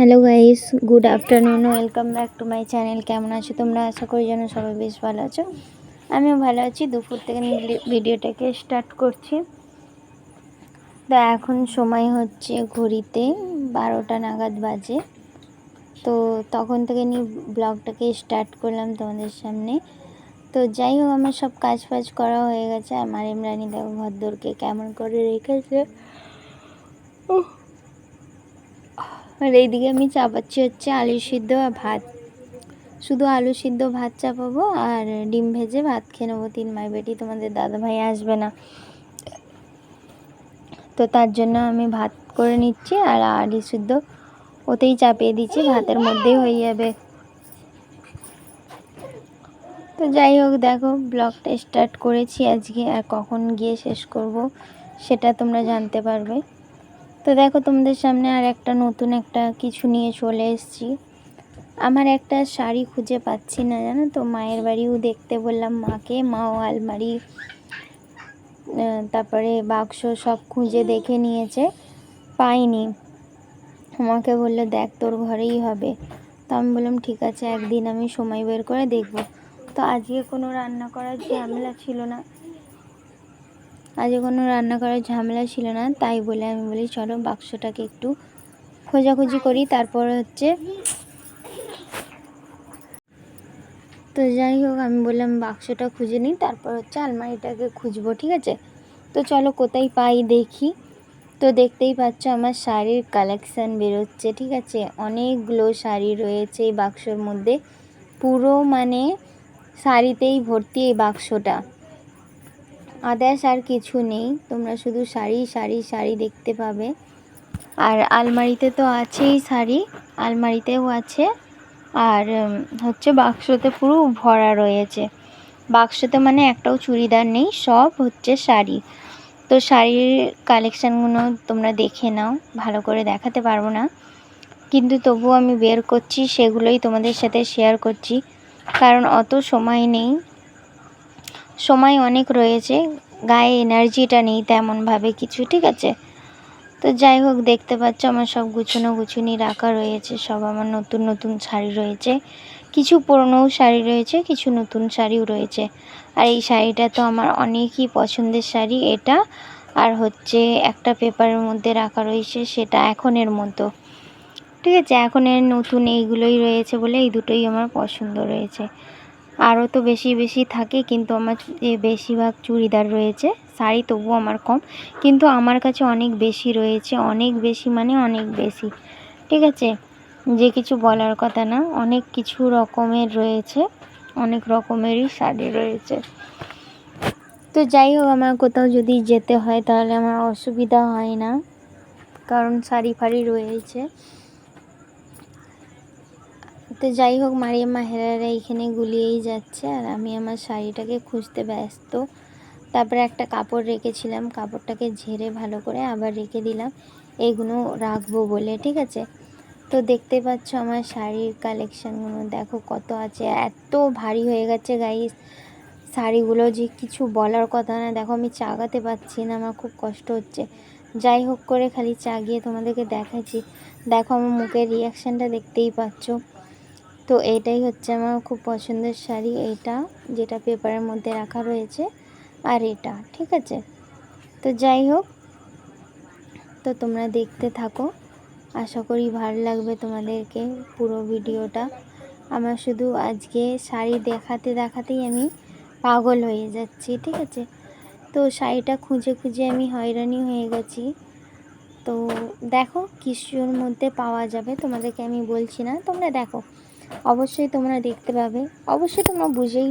Hello guys, good afternoon, welcome back to my channel. কেমন আছো তোমরা? আশা করি যেন সবাই বেশ ভালো আছো। আমিও ভালো আছি। দুপুর থেকে ভিডিওটাকে স্টার্ট করছি। তো এখন সময় হচ্ছে ঘড়িতে বারোটা নাগাদ বাজে। তো তখন থেকে নিয়ে ব্লগটাকে স্টার্ট করলাম তোমাদের সামনে। তো যাই হোক, আমার সব কাজ ফাজ করা হয়ে গেছে। আমার ইমরানি দেখো ঘরদোরকে কেমন করে রেখেছে। উফ। আর এইদিকে আমি চাপাচ্ছি হচ্ছে আলু সিদ্ধ আর ভাত। শুধু আলু সিদ্ধ, ভাত চাপাবো আর ডিম ভেজে ভাত খেয়ে নেব তিন মাই বেটি। তোমাদের দাদা ভাই আসবে না। তো তার জন্য আমি ভাত করে নিচ্ছি আর আলু সিদ্ধ ওতেই চাপিয়ে দিচ্ছি, ভাতের মধ্যেই হয়ে যাবে। তো যাই হোক, দেখো ব্লগটা স্টার্ট করেছি আজকে আর কখন গিয়ে শেষ করব সেটা তোমরা জানতে পারবে। তো দেখো তোমাদের সামনে আর একটা নতুন একটা কিছু নিয়ে চলে এসেছি। আমার একটা শাড়ি খুঁজে পাচ্ছি না, জানো তো? মায়ের বাড়িও দেখতে বললাম মাকে। মাও আলমারি তারপরে বাক্স সব খুঁজে দেখে নিয়েছে। পাইনি। আমাকে বলল, দেখ, তোর ঘরেই হবে। তো আমি বললাম, ঠিক আছে, একদিন আমি সময় বের করে দেখব। তো আজকে কোনো রান্না করার ঝামেলা ছিল না। আজকে কোনো রান্না করার ঝামেলা ছিল না, তাই বলে আমি বলি, চলো বাক্সটাকে একটু খোঁজাখুঁজি করি, তারপর হচ্ছে তো যাই হোক, আমি বললাম বাক্সটা খুঁজে নিই, তারপর হচ্ছে আলমারিটাকে খুঁজবো, ঠিক আছে? তো চলো কোথায় পাই দেখি। তো দেখতেই পাচ্ছ আমার শাড়ির কালেকশান বেরোচ্ছে, ঠিক আছে? অনেকগুলো শাড়ি রয়েছে এই বাক্সর মধ্যে। পুরো মানে শাড়িতেই ভর্তি এই বাক্সটা। আদার্স আর কিছু নেই। তোমরা শুধু শাড়ি শাড়ি শাড়ি দেখতে পাবে। আর আলমারিতে তো আছেই শাড়ি, আলমারিতেও আছে। আর হচ্ছে বাক্সতে পুরো ভরা রয়েছে। বাক্সতে মানে একটাও চুড়িদার নেই, সব হচ্ছে শাড়ি। তো শাড়ির কালেকশানগুলো তোমরা দেখে নাও, ভালো করে দেখাতে পারব না। কিন্তু তবুও আমি বের করছি, সেগুলোই তোমাদের সাথে শেয়ার করছি। কারণ অত সময় নেই সময় অনেক রয়েছে, গায়ে এনার্জিটা নেই তেমনভাবে কিছু, ঠিক আছে? তো যাই হোক, দেখতে পাচ্ছ আমার সব গুছানো গুছুনি রাখা রয়েছে, সব আমার নতুন নতুন শাড়ি রয়েছে। কিছু পুরনোও শাড়ি রয়েছে, কিছু নতুন শাড়িও রয়েছে। আর এই শাড়িটা তো আমার অনেকই পছন্দের শাড়ি এটা। আর হচ্ছে একটা পেপারের মধ্যে রাখা রয়েছে, সেটা এখনের মতো। ঠিক আছে, এখনের নতুন এইগুলোই রয়েছে বলে এই দুটোই আমার পছন্দ রয়েছে। আরও তো বেশি বেশি থাকে, কিন্তু আমার বেশিরভাগ চুড়িদার রয়েছে। শাড়ি তবুও আমার কম, কিন্তু আমার কাছে অনেক বেশি রয়েছে, অনেক বেশি মানে অনেক বেশি। ঠিক আছে? যে কিছু বলার কথা না, অনেক কিছু রকমের রয়েছে, অনেক রকমেরই শাড়ি রয়েছে। তো যাই হোক, আমার কোথাও যদি যেতে হয়, তাহলে আমার অসুবিধা হয় না, কারণ শাড়ি ফাড়ি রয়েছে। তো যাই হোক মারিয়াম্মা হেরারা এইখানে গুলিয়েই যাচ্ছে আর আমি আমার শাড়িটাকে খুঁজতে ব্যস্ত। তারপরে একটা কাপড় রেখেছিলাম, কাপড়টাকে ঝেড়ে ভালো করে আবার রেখে দিলাম। এগুলো রাখব বলে, ঠিক আছে? তো দেখতে পাচ্ছ আমার শাড়ির কালেকশানগুলো দেখো কত আছে, এত ভারী হয়ে গেছে গাইস শাড়িগুলো যে কিছু বলার কথা না, দেখো আমি চাগাতে পারছি না, আমার খুব কষ্ট হচ্ছে। যাই হোক করে খালি চাগিয়ে তোমাদেরকে দেখাচ্ছি। দেখো আমার মুখের রিয়াকশানটা দেখতেই পাচ্ছ। তো এইটাই হচ্ছে আমার খুব পছন্দের শাড়ি এইটা, যেটা পেপারের মধ্যে রাখা রয়েছে, আর এটা, ঠিক আছে? তো যাই হোক, তো তোমরা দেখতে থাকো। আশা করি ভালো লাগবে তোমাদেরকে পুরো ভিডিওটা। আমার শুধু আজকে শাড়ি দেখাতে দেখাতেই আমি পাগল হয়ে যাচ্ছি, ঠিক আছে? তো শাড়িটা খুঁজে খুঁজে আমি হয়রানি হয়ে গেছি। তো দেখো কিছুর মধ্যে পাওয়া যাবে তোমাদেরকে আমি বলছি না, তোমরা দেখো। অবশ্যই তোমরা দেখতে পাবে। অবশ্যই তোমরা বুঝেই,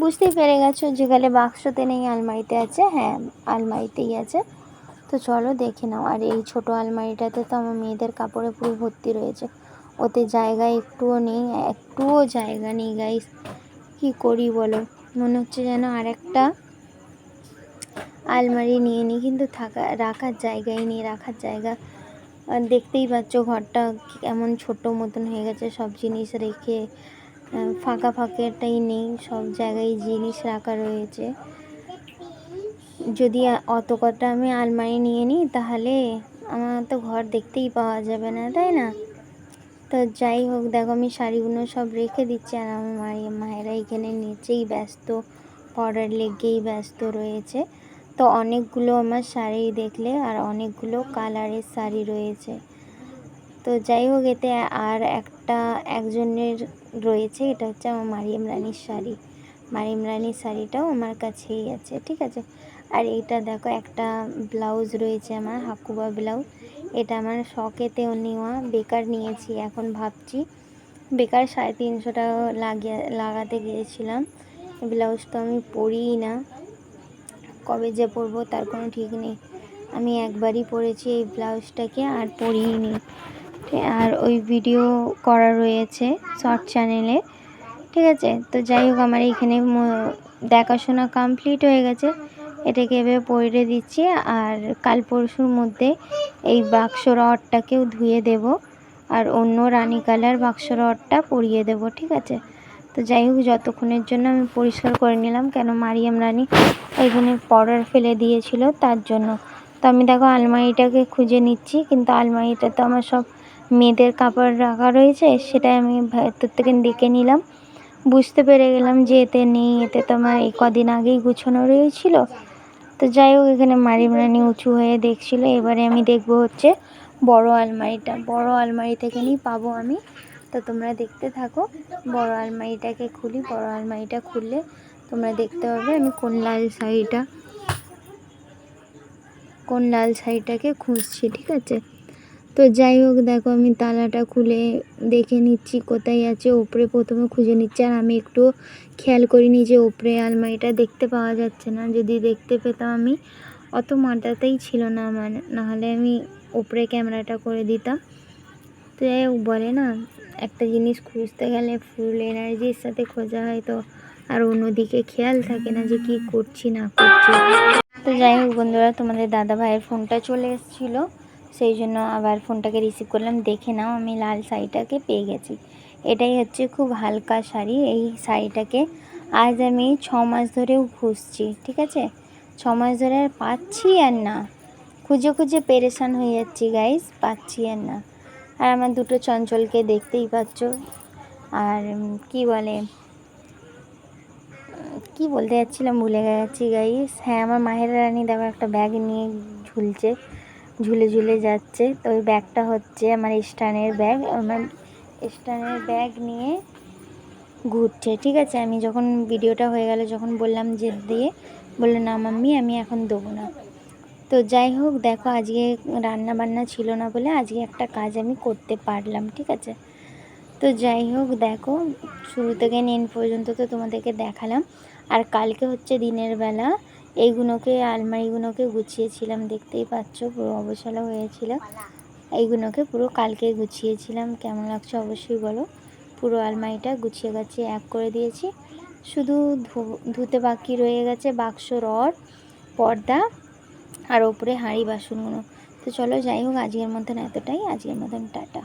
বুঝতেই পেরে গেছো যে গেলে বাক্সতে নেই, আলমারিতে আছে। হ্যাঁ আলমারিতেই আছে। তো চলো দেখে নাও। আর এই ছোট আলমারিটাতে তো আমার মেয়েদের কাপড়ে পুরো ভর্তি রয়েছে। ওতে জায়গা একটুও নেই, একটুও জায়গা নেই গাইস কি করি বলো? মনে হচ্ছে যেন আরেকটা আলমারি নিয়ে নিই কিন্তু থাকা, রাখার জায়গাই নেই, রাখার জায়গা আর দেখতেই পাচ্ছ ঘরটা কেমন ছোট মতন হয়ে গেছে, সব জিনিস রেখে ফাঁকা ফাঁকাটাই নেই, সব জায়গায় জিনিস রাখা রয়েছে। যদি অত কটা আমি আলমারি নিয়ে নিই, তাহলে আমার তো ঘর দেখতেই পাওয়া যাবে না, তাই না? তো যাই হোক, দেখো আমি শাড়িগুলো সব রেখে দিচ্ছি, আর আমার মায়েরা এখানে নিচেই ব্যস্ত, পড়ার লেগেই ব্যস্ত রয়েছে। তো অনেকগুলো আমার শাড়ি দেখলে আর অনেকগুলো কালারের শাড়ি রয়েছে। তো যাই হোক, এতে আর একটা একজনের রয়েছে, এটা হচ্ছে আমার মারিয়াম রানীর শাড়ি। মারিয়াম রানীর শাড়িটাও আমার কাছেই আছে, ঠিক আছে? আর এটা দেখো, একটা ব্লাউজ রয়েছে আমার, হাকুবা ব্লাউজ। এটা আমার শখেতেও নেওয়া, বেকার নিয়েছি, এখন ভাবছি বেকার সাড়ে তিনশো টাকা লাগিয়ে, লাগাতে গিয়েছিলাম। ব্লাউজ তো আমি পরিই না। কবে যে পরবো তার কোনো ঠিক নেই। আমি একবারই পরেছি এই ব্লাউজটাকে আর পরিনি আর ওই ভিডিও করা রয়েছে শর্ট চ্যানেলে ঠিক আছে, তো যাই হোক, আমার এইখানে দেখাশোনা কমপ্লিট হয়ে গেছে। এটাকে এভাবে পরে দিচ্ছি আর কাল পরশুর মধ্যে এই বাক্স রডটাকেও ধুয়ে দেব। আর অন্য রানী কালার বাক্স রডটা পরিয়ে দেব, ঠিক আছে? তো যাই হোক, যতক্ষণের জন্য আমি পরিষ্কার করে নিলাম, কেন মারিয়াম রানী ওইখানে পর্ডার ফেলে দিয়েছিল তার জন্য। তো আমি দেখো আলমারিটাকে খুঁজে নিচ্ছি, কিন্তু আলমারিটা তো আমার সব মেয়েদের কাপড় রাখা রয়েছে, সেটাই আমি ভেতর থেকে দেখে নিলাম। বুঝতে পেরে গেলাম যে এতে নেই, এতে তো আমার এই কদিন আগেই গুছানো রয়েছিল। তো যাই হোক, এখানে মারিয়াম রানী উঁচু হয়ে দেখছিল, এবারে আমি দেখব হচ্ছে বড় আলমারিটা। বড় আলমারি থেকে নিই পাবো আমি তো তোমরা দেখতে থাকো। বড় আলমারিটাকে খুলি, বড় আলমারিটা খুললে তোমরা দেখতে পাবে আমি কোন লাল শাড়িটা, কোন লাল শাড়িটাকে খুঁজছি, ঠিক আছে? তো যাই হোক, দেখো আমি তালাটা খুলে দেখে নিচ্ছি কোথায় আছে। ওপরে প্রথমে খুঁজে নিচ্ছি, আর আমি একটু খেয়াল করিনি যে ওপরে আলমারিটা দেখতে পাওয়া যাচ্ছে না। যদি দেখতে পেতাম আমি, অত মাটাতেই ছিল না মানে নাহলে আমি ওপরে ক্যামেরাটা করে দিতাম। তো যাই হোক বলে না, একটা জিনিস খুঁজতে গেলে ফুল এনার্জির সাথে খোঁজা হয় তো। আর অন্যদিকে খেয়াল থাকে না যে কি করছি, না করছি। তো যাই হোক বন্ধুরা, তোমাদের দাদা ভাইয়ের ফোনটা চলে এসেছিল। সেই জন্য আবার ফোনটাকে রিসিভ করলাম। দেখে নাও, আমি লাল শাড়িটাকে পেয়ে গেছি। এটাই হচ্ছে খুব হালকা শাড়ি। এই শাড়িটাকে আজ আমি ছ মাস ধরেও খুঁজছি, ঠিক আছে? ছ মাস ধরে আর পাচ্ছি আর না। খুঁজে খুঁজে পেরেশান হয়ে যাচ্ছি গাইজ পাচ্ছি আর না। আর আমার দুটো চঞ্চলকে দেখতেই পাচ্ছ। আর কি বলে, কি বলতে যাচ্ছিলাম ভুলে গেছি গাইস হ্যাঁ আমার মাহের রানী দেখো একটা ব্যাগ নিয়ে ঝুলছে, ঝুলে ঝুলে যাচ্ছে। তো ওই ব্যাগটা হচ্ছে আমার স্টানের ব্যাগ আমার স্টানের ব্যাগ নিয়ে ঘুরছে, ঠিক আছে? আমি যখন ভিডিওটা হয়ে গেল, যখন বললাম যে দিয়ে, বলল, না মাম্মি, আমি এখন দেবো না। তো যাই হোক, দেখো আজকে রান্না বান্না ছিল না বলে আজকে একটা কাজ আমি করতে পারলাম, ঠিক আছে? তো যাই হোক, দেখো, শুরু থেকে নেন পর্যন্ত তো তোমাদেরকে দেখালাম। আর কালকে হচ্ছে দিনের বেলা, এইগুলোকে, আলমারিগুলোকে গুছিয়েছিলাম, দেখতেই পাচ্ছ, পুরো অবসলা হয়েছিল। এইগুলোকে পুরো কালকে গুছিয়েছিলাম, কেমন লাগছে অবশ্যই বলো। পুরো আলমারিটা গুছিয়ে গাছিয়ে এক করে দিয়েছি। শুধু ধুতে বাকি রয়ে গেছে বাক্স রড পর্দা আর ওপরে হাঁড়ি বাসনগুলো। তো চলো যাই হোক আজকের মতন এতটাই। আজকের মতন টাটা।